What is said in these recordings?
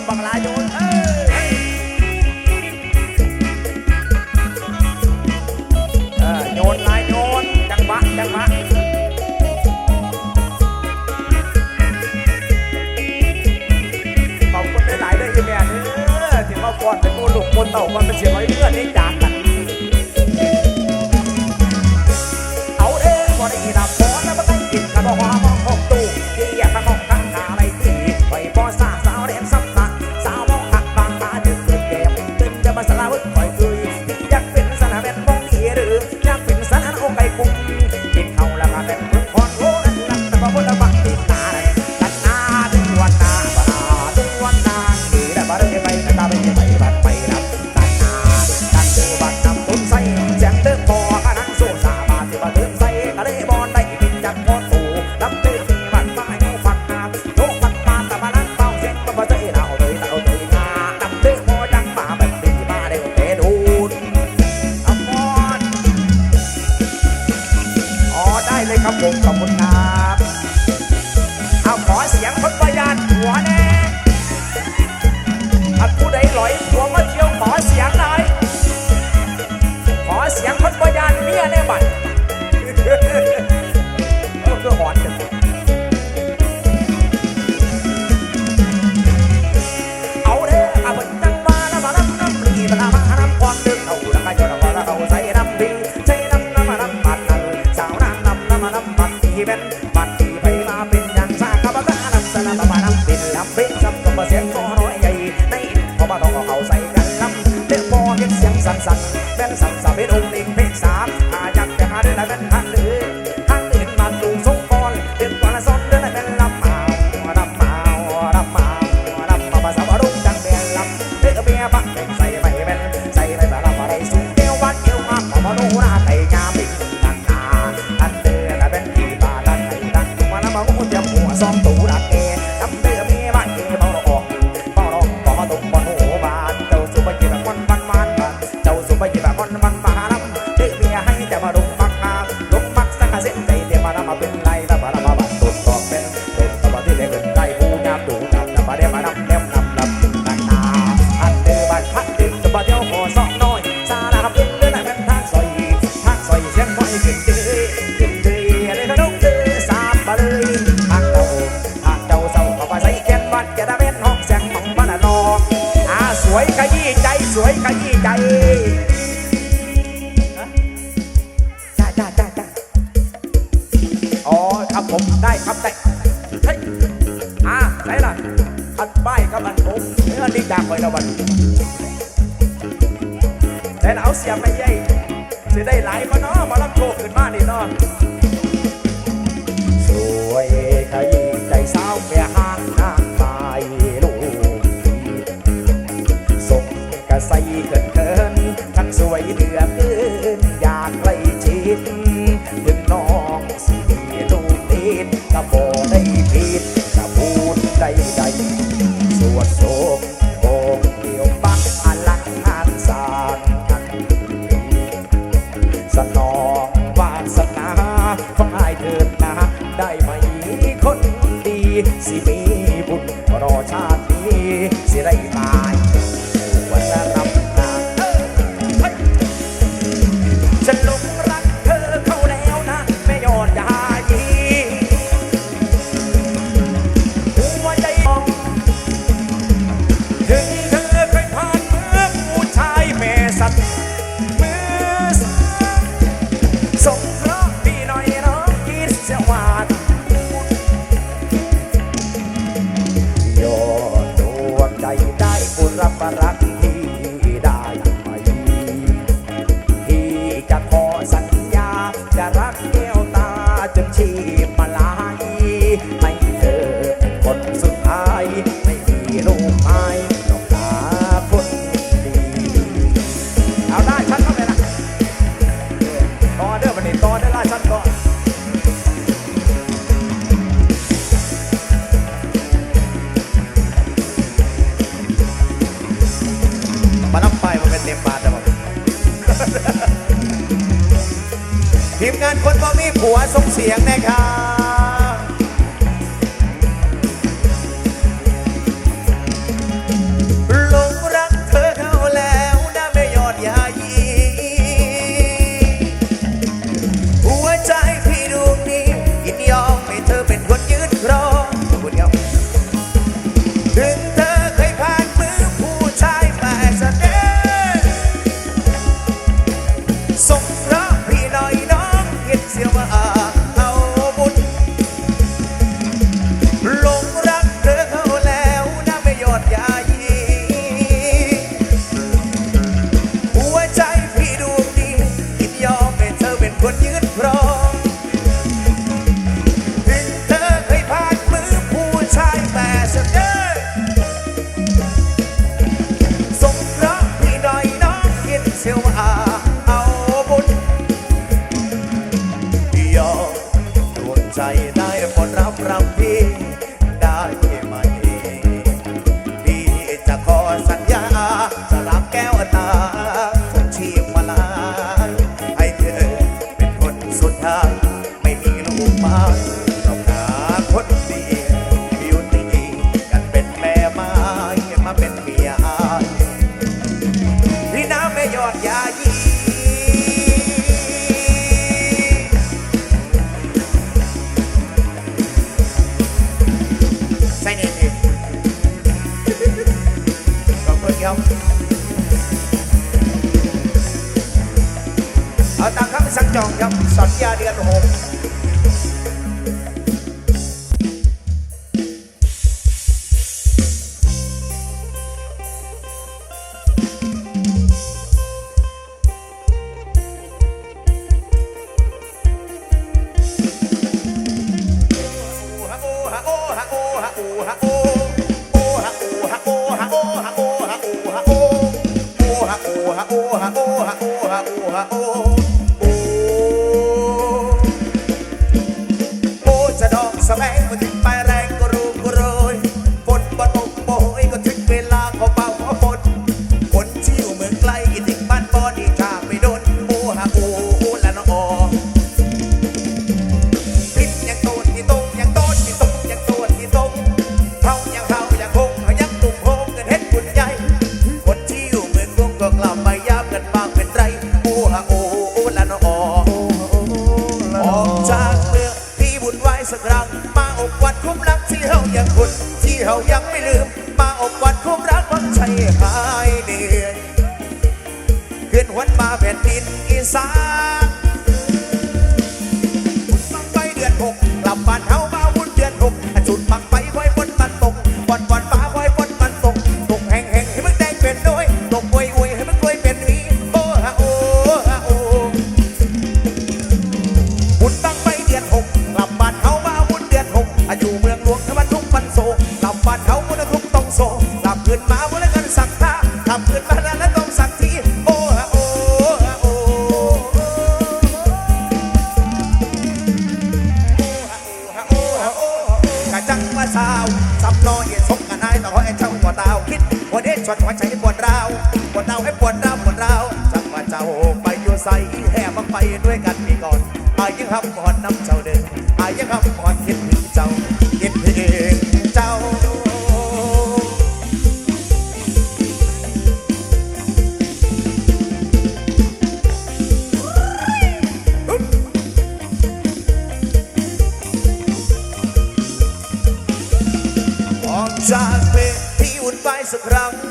นบังลาโยนเอ้โยนยังหะจังหะขอบคุณหลายๆด้วยที่แม่นี่เออที่มาก่อนเป็นผู้ลูกคนเต่ามันเป็นเสียงไว้เลือดนี่จาก เอ้ยขึ้นอ้ยเลยน้องสาบมาเลยหากเจ้หากเจ้าเศร้ก็มาใส่แกนวัดแกระเม็ดห้องแสงของบ้านนอกอ่สวยขยี้ใจสวยขยี้ใจจ้าจ้าจ้าอ๋อครับผมได้ครับได้ฮ้อาไหนล่ะอันป้ายครับอันผมเนื้อดีจากไปแล้วันแต่เอาเสียไปยัยจะได้หลายก็น้อมาลับโชค สวยขยี้ใจสาวแม่ห้างนางตาลูกสมกระใสเกินเทั้งสวยเหลือเกินอยากไล่ชิดดึงน้องสีลูกติดกระโบได้ผิดกระพูดได้ใดสวดโศก rock it. ทาง ไม่มีลูกมา Oh. oh, oh.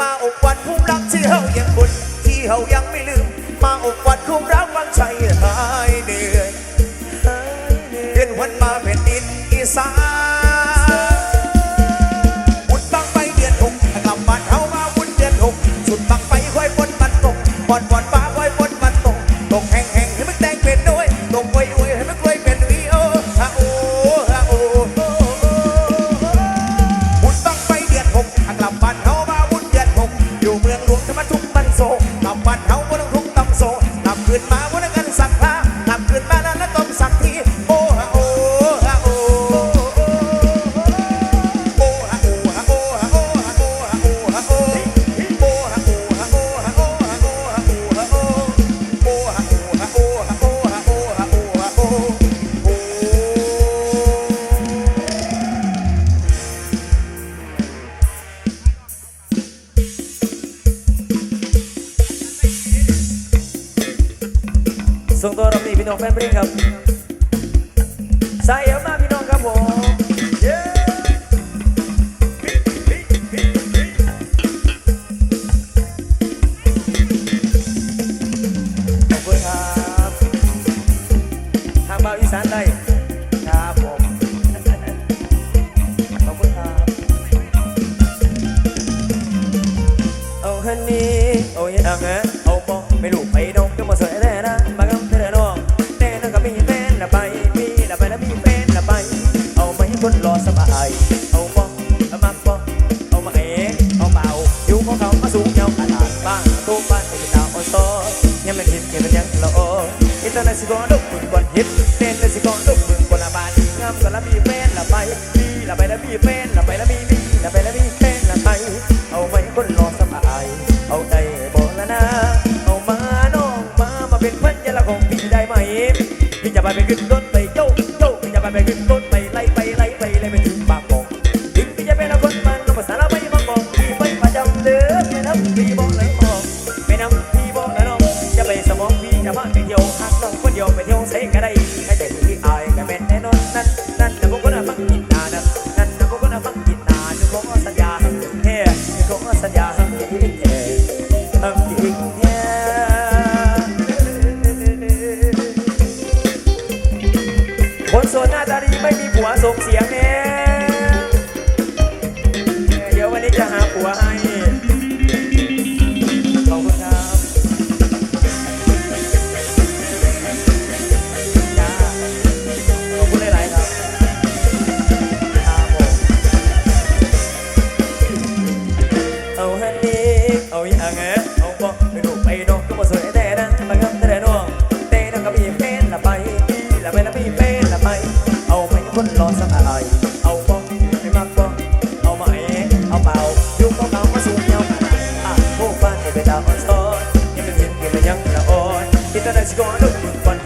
มาอบวันคุ้มรักที่เฮายังบุญที่เฮายังไม่ลืม มาอบวันคุ้มรัก แฟนเพลงครับใสายเอวมาพี่น้องครับผมเย้ขอบคุณครับทางบ่าอีสานได้ครับผมขอบคุครับเอาฮันนี่เอาอย่ It's เวลาอ่อนซ้อนยังเป็นย็นยังเป็นยังเวลาอ่อนที่ตอนนั้นสิก่อนลูกฟัน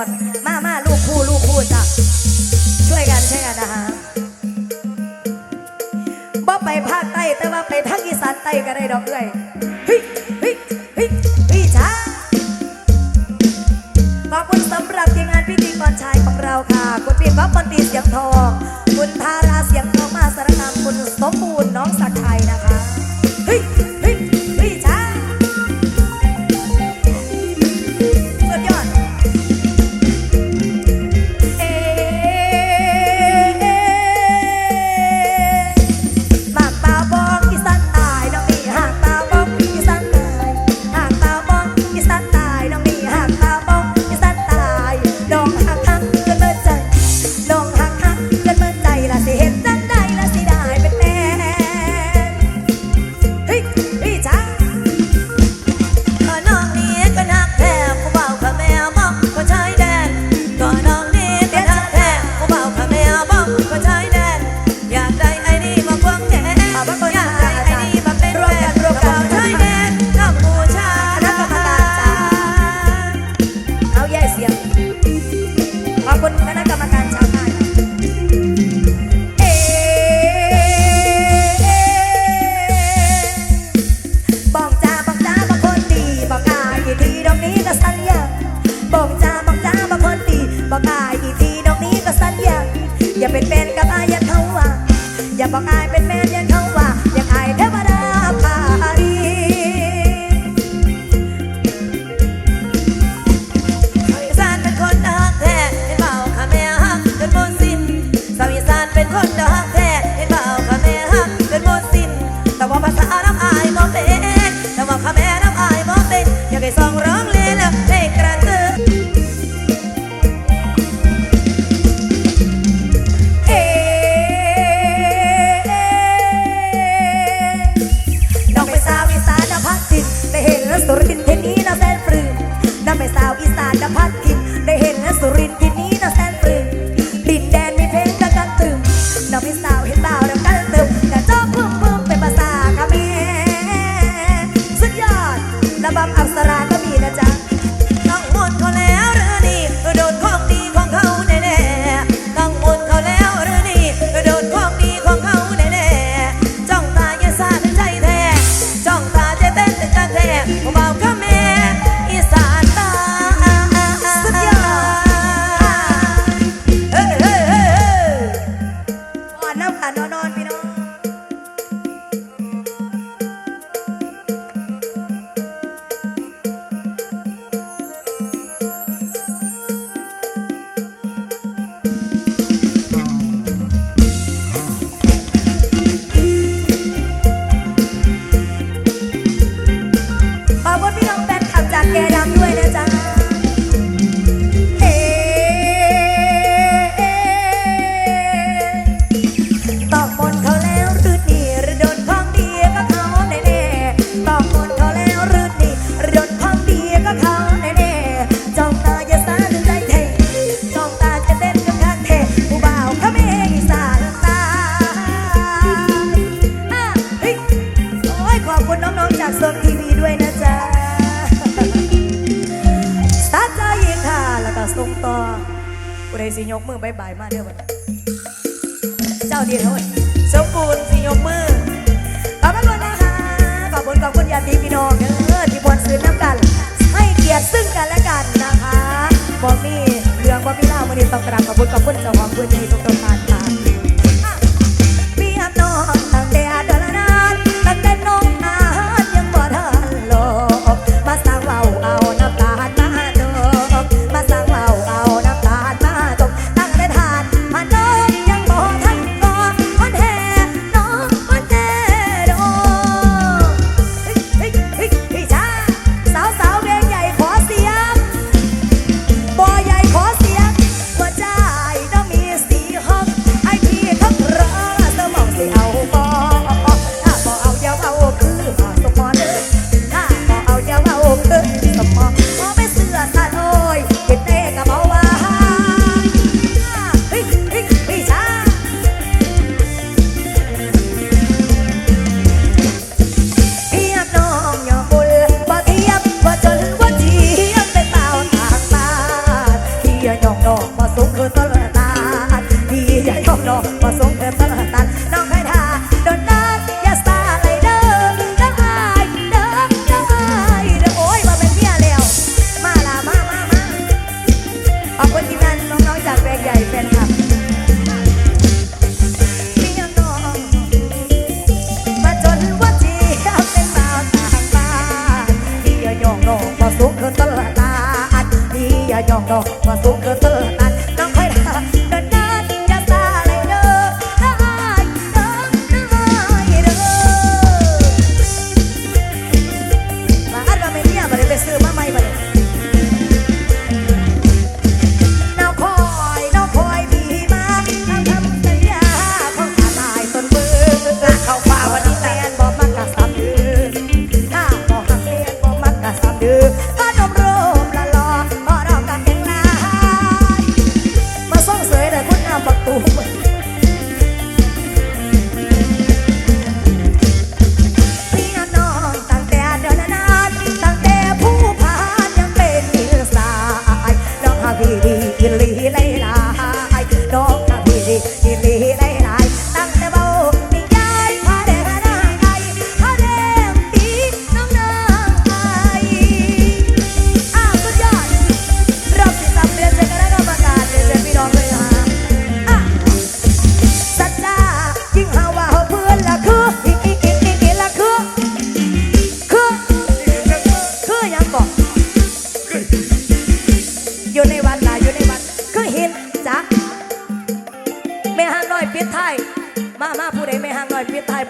อน มามาลูกคู่ลูกคู่จ้ะช่วยกันช่วยกันนะฮะบ่ไปภาคใต้แต่ว่าไปทางอีสานใต้ก็ได้ดอกเอ้ย เป็นแม่เลี้ยงเขา บายบายมาเด้อบัด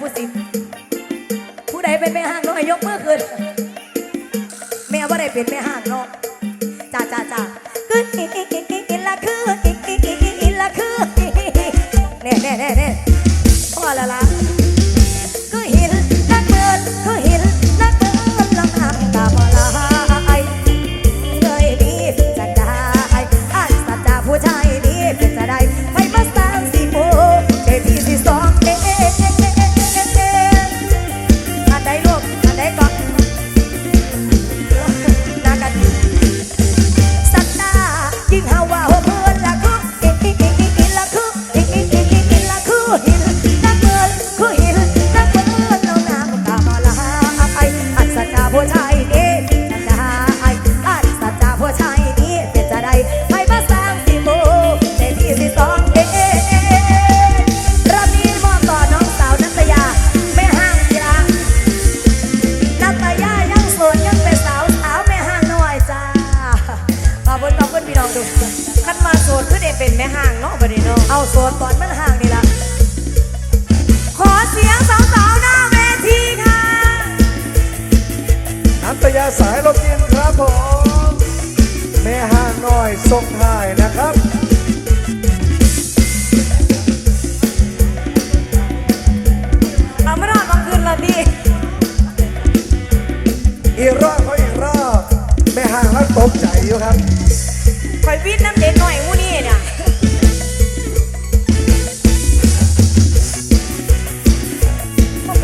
ผู้สิบผู้ใดเป็นแม่ห้างน้อยยกมือขึ้นแม่ว่าได้เป็นแม่ห้างน้องจ้าจ้าจ้าขึ้นละขึ้น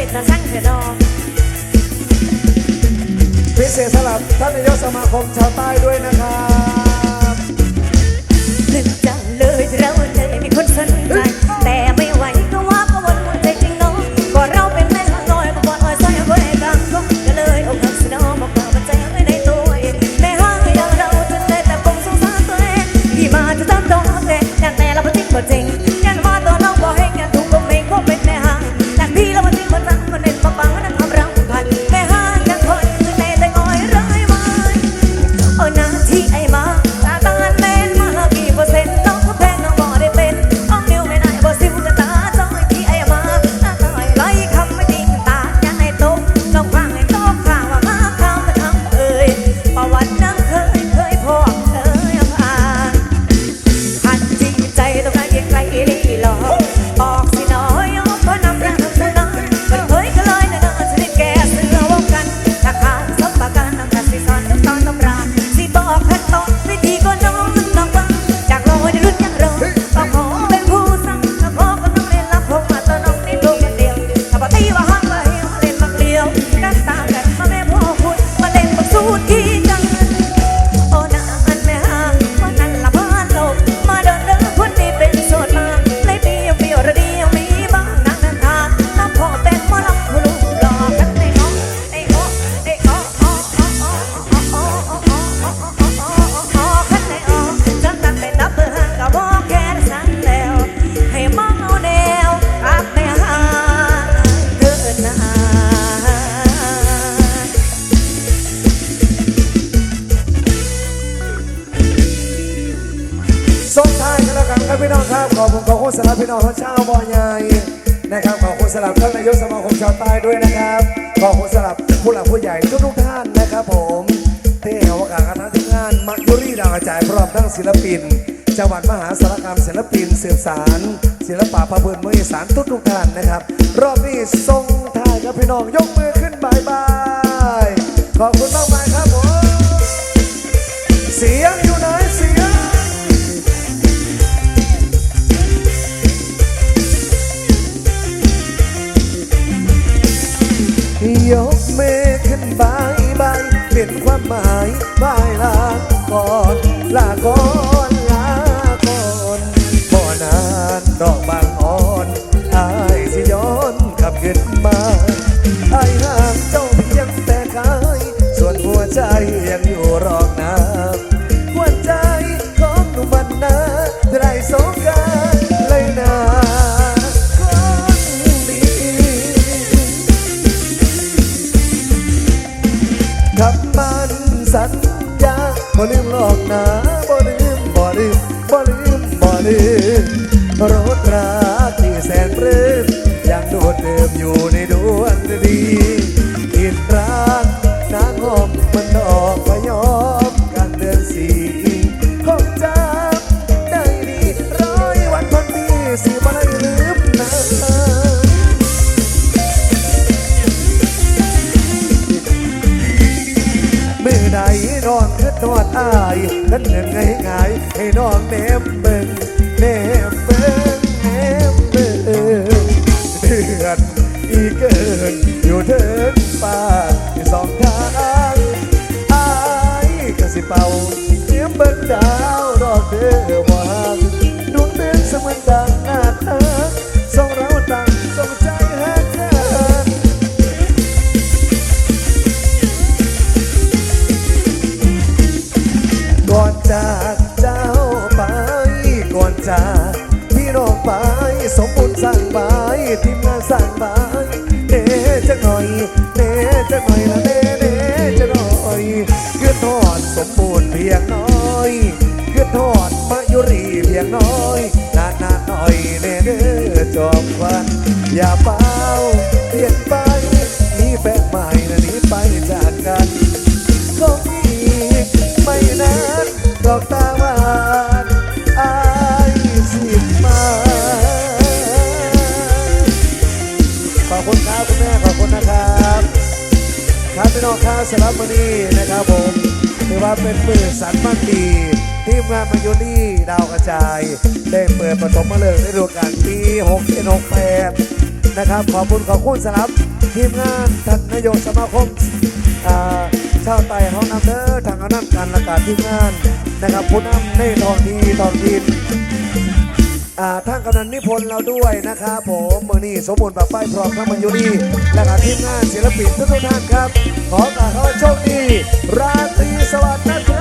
ษแต่สั่งเสีดอพิเศษสำหรับท่านนายกสมาคมชาวใต้ด้วยนะครับ ลืมจังเลยเราเลยมีคนสนใจ พี่น้องครับขอบคุณขอบคุณสำหรับพี่น้องทั้งชาวบอใหญ่นะครับขอบคุณสำหรับท่านนายกสมาคมชาวใต้ด้วยนะครับขอบคุณสำหรับผู้หลักผู้ใหญ่ทุกทุกท่านนะครับ ผมที่ให้โอกาสกับทั้งทีมงานมายุรีดาวกระจายพร้อมทั้งศิลปินจังหวัดมหาสารคามศิลปินสืบสาร ศิลปะพระพื้นเมืองอีสานทุกทุกท่านนะครับ รอบนี้ทรงถ่ายครับพี่น้องยกมือขึ้นบายบายขอบคุณมากมายครับผมเสียงอยู่ ล อายนั้นเงินไงไงให้น้องเนมเบิ่งเนมเบิ่งเนมเบิ่งเดือนอีเกินอยู่เถินป่าสองทางอายก็สิเป่าเนียมเบิ่งดาวดอกเด้อวางดวงเดือนสมือนดังหน้าทาง ทีมงานสั่งเน่จะหน่อยเน่จะหน่อยละเน่เน่จะหน่อยเกือทอดสมบูรณ์เพียงน้อยเกือทอดมายุรีเพียงน้อยนานๆหน่อยเน่เด้อจอมควันอย่าไป ครับพี่น้อครับสำหรับวันนี้นะครับผมถือว่าเป็นมือสันมันดีทีมงานมายุรีดาวกระจาย ได้เปิดประถมฤกษ์ในฤดูกาลปี6 7 6 8นะครับขอบคุณขอบคุณสำหรับทีมงานท่านนายกสมาคมอ่าชาวไต่ห้องน้ำเด้อทางอนันการละการทีมงานนะครับผู้นำในทองที่ท้องถิ่น อ่าท่านกำนันนิพนธ์เราด้วยนะครับผมเมื่อนี้สมบูรณ์แบบป้ายพร้อมทั้งมันอยู่นี่และก็ทีมงานศิลปินทุกๆท่านครับ ขอกล่าวคำว่าโชคดี ราตรีสวัสดิ์นะ